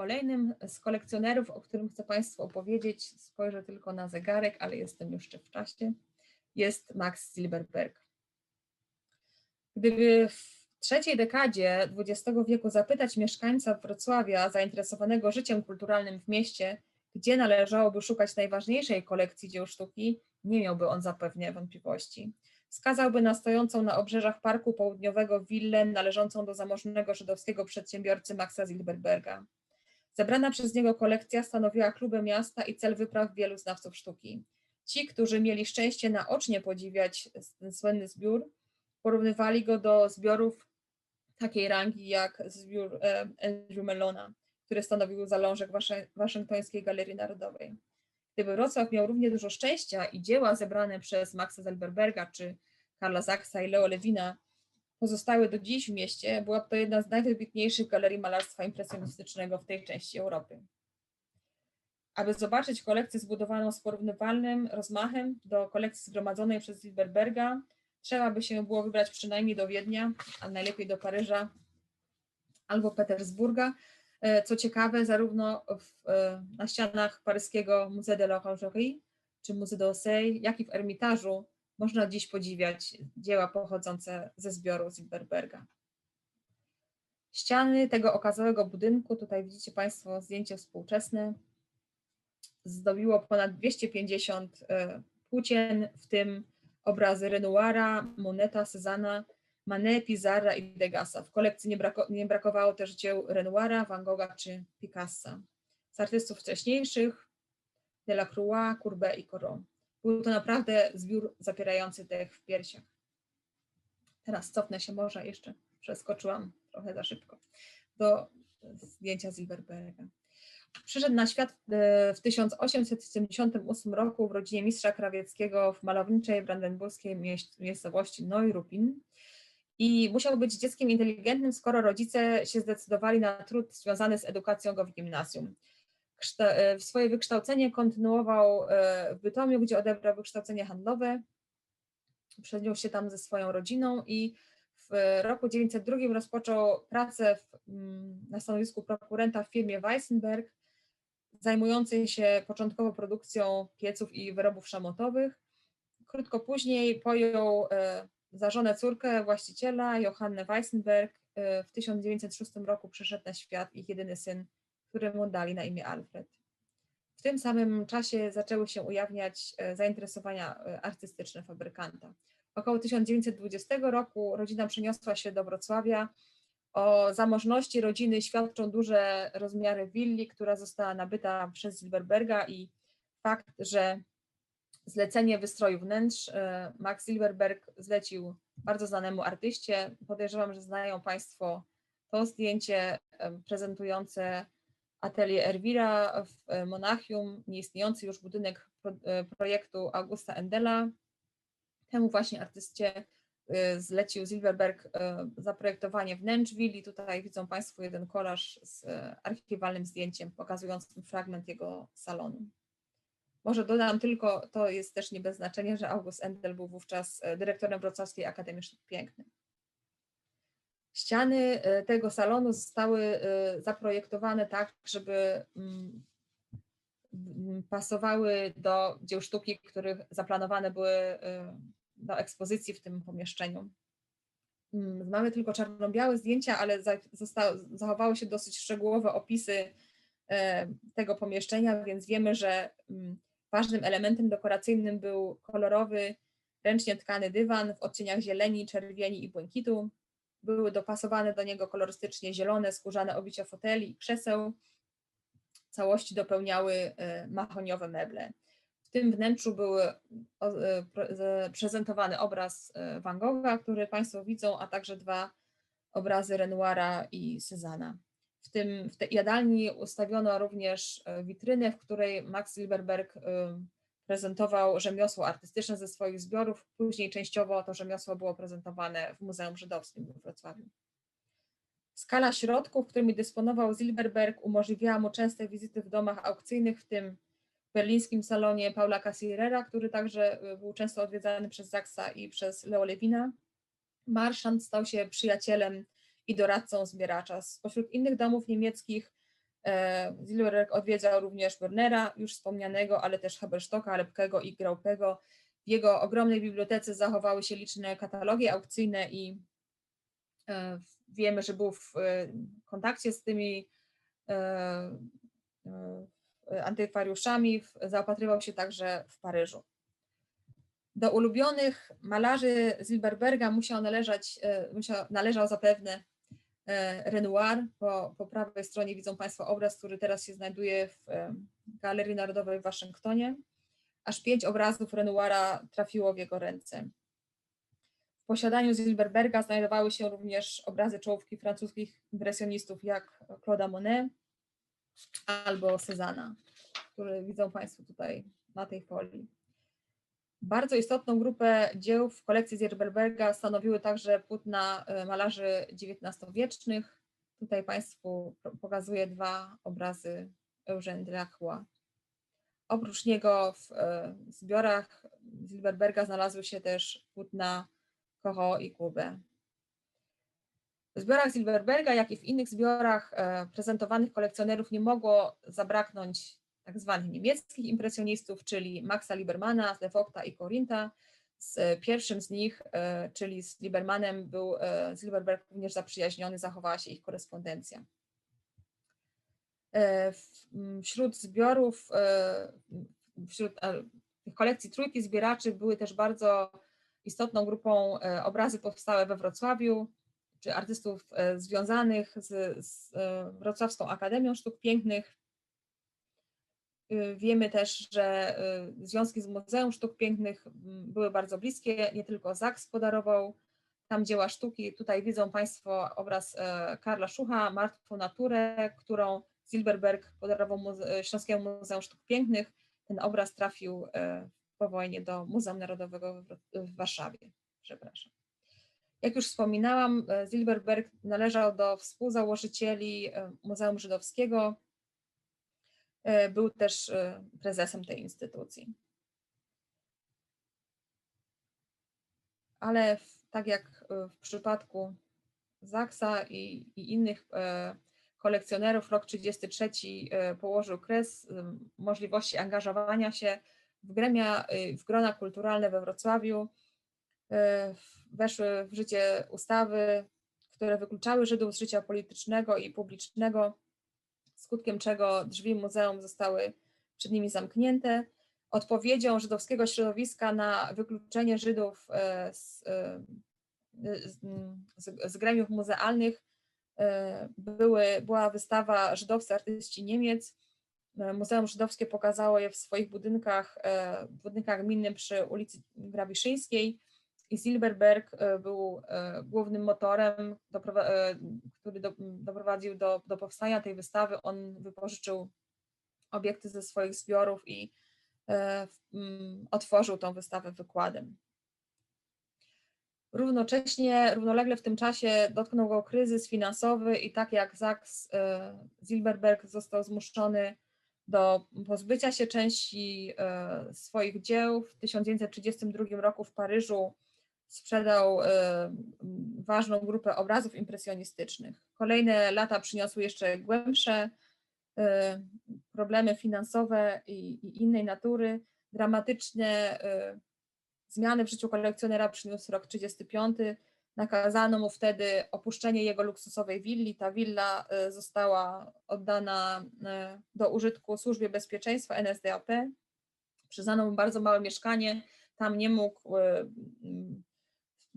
Kolejnym z kolekcjonerów, o którym chcę Państwu opowiedzieć, spojrzę tylko na zegarek, ale jestem jeszcze w czasie, jest Max Silberberg. Gdyby w trzeciej dekadzie XX wieku zapytać mieszkańca Wrocławia zainteresowanego życiem kulturalnym w mieście, gdzie należałoby szukać najważniejszej kolekcji dzieł sztuki, nie miałby on zapewne wątpliwości. Wskazałby na stojącą na obrzeżach Parku Południowego willę należącą do zamożnego żydowskiego przedsiębiorcy Maxa Zilberberga. Zebrana przez niego kolekcja stanowiła klubę miasta i cel wypraw wielu znawców sztuki. Ci, którzy mieli szczęście naocznie podziwiać ten słynny zbiór, porównywali go do zbiorów takiej rangi jak zbiór e, Andrew Mellona, który stanowił zalążek Waszyngtońskiej Galerii Narodowej. Gdyby Wrocław miał równie dużo szczęścia i dzieła zebrane przez Maxa Zellberberga czy Karla Zachsa i Leo Lewina pozostały do dziś w mieście, byłaby to jedna z najwybitniejszych galerii malarstwa impresjonistycznego w tej części Europy. Aby zobaczyć kolekcję zbudowaną z porównywalnym rozmachem do kolekcji zgromadzonej przez Zilberberga, trzeba by się było wybrać przynajmniej do Wiednia, a najlepiej do Paryża albo Petersburga. E, co ciekawe, zarówno w, e, na ścianach paryskiego Musée de l'Orangerie czy Musée d'Orsay, jak i w Ermitażu można dziś podziwiać dzieła pochodzące ze zbioru Zilberberga. Ściany tego okazałego budynku, tutaj widzicie Państwo zdjęcie współczesne, zdobiło ponad 250 e, płócien, w tym obrazy Renoira, Moneta, Cezanna, Manet, Pizarra i Degasa. W kolekcji nie, brako, nie brakowało też dzieł Renoira, Van Gogha czy Picassa. Z artystów wcześniejszych Delacroix, Courbet i Corot. Był to naprawdę zbiór zapierający dech w piersiach. Teraz cofnę się może jeszcze, przeskoczyłam trochę za szybko, do zdjęcia Zilberberga. Przyszedł na świat e, w 1878 roku w rodzinie mistrza krawieckiego w malowniczej brandenburskiej miejscowości Neurupin i musiał być dzieckiem inteligentnym, skoro rodzice się zdecydowali na trud związany z edukacją go w gimnazjum. E, swoje wykształcenie kontynuował e, w Bytomiu, gdzie odebrał wykształcenie handlowe. Przeniósł się tam ze swoją rodziną i w roku 1902 rozpoczął pracę w, mm, na stanowisku prokurenta w firmie Weissenberg, zajmującej się początkowo produkcją pieców i wyrobów szamotowych. Krótko później pojął e, za żonę córkę właściciela, Johannę Weissenberg. W 1906 roku przyszedł na świat ich jedyny syn któremu dali na imię Alfred. W tym samym czasie zaczęły się ujawniać e, zainteresowania e, artystyczne fabrykanta. Około 1920 roku rodzina przeniosła się do Wrocławia. O zamożności rodziny świadczą duże rozmiary willi, która została nabyta przez Silberberga i fakt, że zlecenie wystroju wnętrz e, Max Silberberg zlecił bardzo znanemu artyście. Podejrzewam, że znają Państwo to zdjęcie prezentujące atelier Erwira w e, Monachium, nieistniejący już budynek e, projektu Augusta Endela. Temu właśnie artyście e, zlecił Silverberg zaprojektowanie wnętrz willi. Tutaj widzą Państwo jeden kolaż z archiwalnym zdjęciem pokazującym fragment jego salonu. Może dodam tylko, to jest też nie bez znaczenia, że August Endel był wówczas dyrektorem Wrocławskiej Akademii Sztuk Pięknych. Ściany e, tego salonu zostały e, zaprojektowane tak, żeby mm, pasowały do dzieł sztuki, których zaplanowane były e, do ekspozycji w tym pomieszczeniu. Mm, mamy tylko czarno-białe zdjęcia, ale zachowały się dosyć szczegółowe opisy tego pomieszczenia, więc wiemy, że mm, ważnym elementem dekoracyjnym był kolorowy, ręcznie tkany dywan w odcieniach zieleni, czerwieni i błękitu, były dopasowane do niego kolorystycznie zielone, skórzane obicia foteli i krzeseł. Całości dopełniały e, mahoniowe meble. W tym wnętrzu był e, prezentowany obraz e, Van Gogha, który Państwo widzą, a także dwa obrazy Renoira i Cezanna. W, tym, w tej jadalni ustawiono również witrynę, w której Max Silberberg prezentował rzemiosło artystyczne ze swoich zbiorów. Później częściowo to rzemiosło było prezentowane w Muzeum Żydowskim w Wrocławiu. Skala środków, którymi dysponował Zilberberg, umożliwiała mu częste wizyty w domach aukcyjnych, w tym w berlińskim salonie Paula Cassirera, który także y, był często odwiedzany przez Zaksa i przez Leo Lewina. Marszant stał się przyjacielem i doradcą zbieracza. Spośród innych domów niemieckich Zilberberg odwiedzał również Burnera, już wspomnianego, ale też Haberstocka, Lepkego i Graupego. W jego ogromnej bibliotece zachowały się liczne katalogi aukcyjne i e, wiemy, że był w e, kontakcie z tymi antykwariuszami, zaopatrywał się także w Paryżu. Do ulubionych malarzy Zilberberga musiał należeć, musiał, należał zapewne E, Renoir. Po, po prawej stronie widzą Państwo obraz, który teraz się znajduje w e, Galerii Narodowej w Waszyngtonie. Aż pięć obrazów Renoira trafiło w jego ręce. W posiadaniu Zilberberga znajdowały się również obrazy czołówki francuskich impresjonistów jak Claude'a Monet albo Cezanna, który widzą Państwo tutaj na tej folii. Bardzo istotną grupę dzieł w kolekcji Zierberberga stanowiły także płótna e, malarzy XIX-wiecznych. Tutaj Państwu pokazuję dwa obrazy Eugène Delacroix. Oprócz niego w e, zbiorach Zilberberga znalazły się też płótna Kocho i Kubę. W zbiorach Zilberberga, jak i w innych zbiorach e, prezentowanych kolekcjonerów nie mogło zabraknąć tak zwanych niemieckich impresjonistów, czyli Maxa Libermana, Lefokta i Korinta. Z pierwszym z nich, e, czyli z Libermanem, był e, Zilberberg również zaprzyjaźniony, zachowała się ich korespondencja. E, wśród zbiorów, wśród kolekcji trójki zbieraczy były też bardzo istotną grupą obrazy powstałe we Wrocławiu, czy artystów związanych z, z Wrocławską Akademią Sztuk Pięknych, wiemy też, że y, związki z Muzeum Sztuk Pięknych były bardzo bliskie, nie tylko Zaks podarował tam dzieła sztuki. Tutaj widzą Państwo obraz e, Karla Szucha, Martwą Naturę, którą Zilberberg podarował Muze Śląskiemu Muzeum Sztuk Pięknych. Ten obraz trafił po wojnie do Muzeum Narodowego w Warszawie. Przepraszam. Jak już wspominałam, Zilberberg należał do współzałożycieli Muzeum Żydowskiego, był też e, prezesem tej instytucji. Ale tak jak e, w przypadku Zaksa i, i innych kolekcjonerów, rok 33 położył kres możliwości angażowania się w gremia, w grona kulturalne we Wrocławiu. Weszły w życie ustawy, które wykluczały Żydów z życia politycznego i publicznego skutkiem czego drzwi muzeum zostały przed nimi zamknięte. Odpowiedzią żydowskiego środowiska na wykluczenie Żydów e, z, e, z, z gremiów muzealnych e, były, była wystawa Żydowscy artyści Niemiec. Muzeum Żydowskie pokazało je w swoich budynkach, w budynkach gminnym przy ulicy Grabiszyńskiej i Silberberg e, był e, głównym motorem, e, który doprowadził do, do powstania tej wystawy. On wypożyczył obiekty ze swoich zbiorów i otworzył tą wystawę wykładem. Równocześnie, równolegle w tym czasie dotknął go kryzys finansowy i tak jak Sachs, Zilberberg został zmuszony do pozbycia się części swoich dzieł. W 1932 roku w Paryżu sprzedał e, ważną grupę obrazów impresjonistycznych. Kolejne lata przyniosły jeszcze głębsze e, problemy finansowe i, i innej natury. Dramatyczne e, zmiany w życiu kolekcjonera przyniósł rok 35. Nakazano mu wtedy opuszczenie jego luksusowej willi. Ta willa została oddana do użytku Służbie Bezpieczeństwa NSDAP. Przyznano mu bardzo małe mieszkanie. Tam nie mógł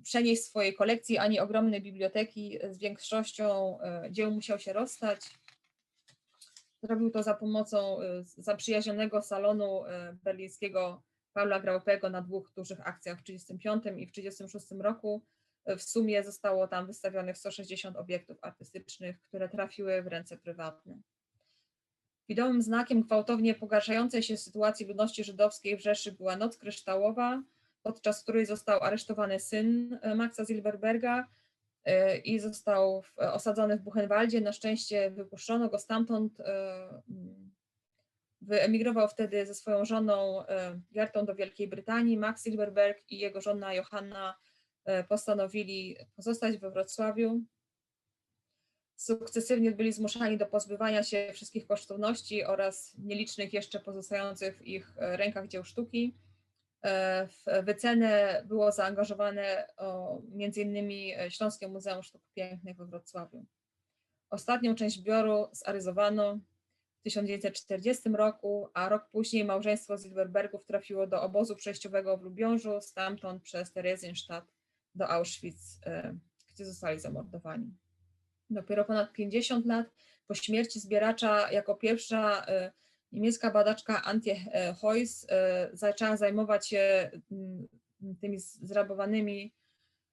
przenieść swojej kolekcji, ani ogromnej biblioteki. Z większością e, dzieł musiał się rozstać. Zrobił to za pomocą e, zaprzyjaźnionego salonu e, berlińskiego Paula Graupego na dwóch dużych akcjach w 1935 i w 1936 roku. W sumie zostało tam wystawionych 160 obiektów artystycznych, które trafiły w ręce prywatne. Widomym znakiem gwałtownie pogarszającej się sytuacji ludności żydowskiej w Rzeszy była Noc Kryształowa, podczas której został aresztowany syn e, Maxa Zilberberga e, i został osadzony w Buchenwaldzie. Na szczęście wypuszczono go stamtąd. E, wyemigrował wtedy ze swoją żoną Gertą do Wielkiej Brytanii. Max Silberberg i jego żona Johanna postanowili pozostać we Wrocławiu. sukcesywnie byli zmuszani do pozbywania się wszystkich kosztowności oraz nielicznych jeszcze pozostających w ich e, rękach dzieł sztuki. W wycenę było zaangażowane innymi e, Śląskie Muzeum Sztuk Pięknych we Wrocławiu. Ostatnią część zbioru zaryzowano w 1940 roku, a rok później małżeństwo Zilberbergów trafiło do obozu przejściowego w Lubiążu, stamtąd przez Theresienstadt do Auschwitz, e, gdzie zostali zamordowani. Dopiero ponad 50 lat po śmierci zbieracza, jako pierwsza e, niemiecka badaczka Antje e, Heuss e, zaczęła zajmować się mm, tymi zrabowanymi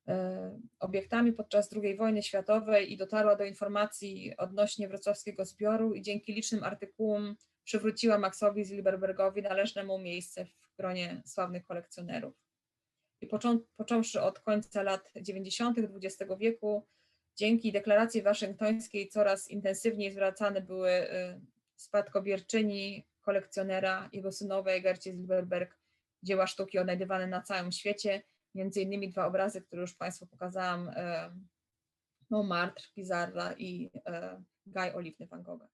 e, obiektami podczas II wojny światowej i dotarła do informacji odnośnie wrocławskiego zbioru i dzięki licznym artykułom przywróciła Maxowi Zilberbergowi należne mu miejsce w gronie sławnych kolekcjonerów. I począ, począwszy od końca lat 90. XX wieku, dzięki deklaracji waszyngtońskiej coraz intensywniej zwracane były spadkobierczyni kolekcjonera, jego synowej Gercie Zilberberg, dzieła sztuki odnajdywane na całym świecie, między innymi dwa obrazy, które już Państwu pokazałam, Montmartre, Pizarra i e, Gaj Oliwny Van Gogha.